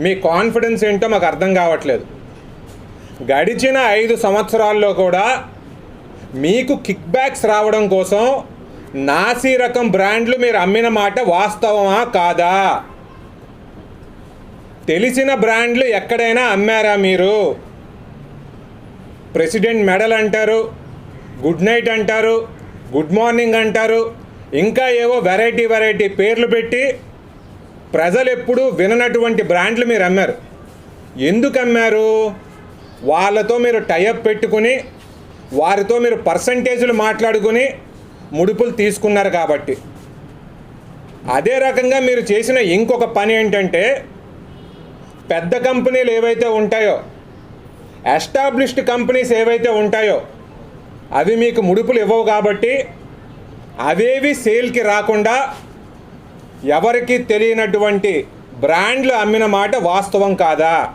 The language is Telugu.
మీ కాన్ఫిడెన్స్ ఏంటో మాకు అర్థం కావట్లేదు. గడిచిన ఐదు సంవత్సరాల్లో కూడా మీకు కిక్ బ్యాక్స్ రావడం కోసం నాసీ రకం బ్రాండ్లు మీరు అమ్మిన మాట వాస్తవమా? కాదా? తెలిసిన బ్రాండ్లు ఎక్కడైనా అమ్మారా మీరు? ప్రెసిడెంట్ మెడల్ అంటారు గుడ్ నైట్ అంటారు గుడ్ మార్నింగ్ అంటారు ఇంకా ఏవో వెరైటీ వెరైటీ పేర్లు పెట్టి ప్రజలు ఎప్పుడు విననటువంటి బ్రాండ్లు మీరు అమ్మారు. ఎందుకు అమ్మారు? వాళ్ళతో మీరు టైఅప్ పెట్టుకుని వారితో మీరు పర్సంటేజీలు మాట్లాడుకుని ముడుపులు తీసుకున్నారు కాబట్టి. అదే రకంగా మీరు చేసిన ఇంకొక పని ఏంటంటే పెద్ద కంపెనీలు ఏవైతే ఉంటాయో ఎస్టాబ్లిష్డ్ కంపెనీస్ ఏవైతే ఉంటాయో అవి మీకు ముడుపులు ఇవ్వవు కాబట్టి అవేవి సేల్కి రాకుండా ఎవరికి తెలియనటువంటి బ్రాండ్లు అమ్మిన మాట వాస్తవం కాదా?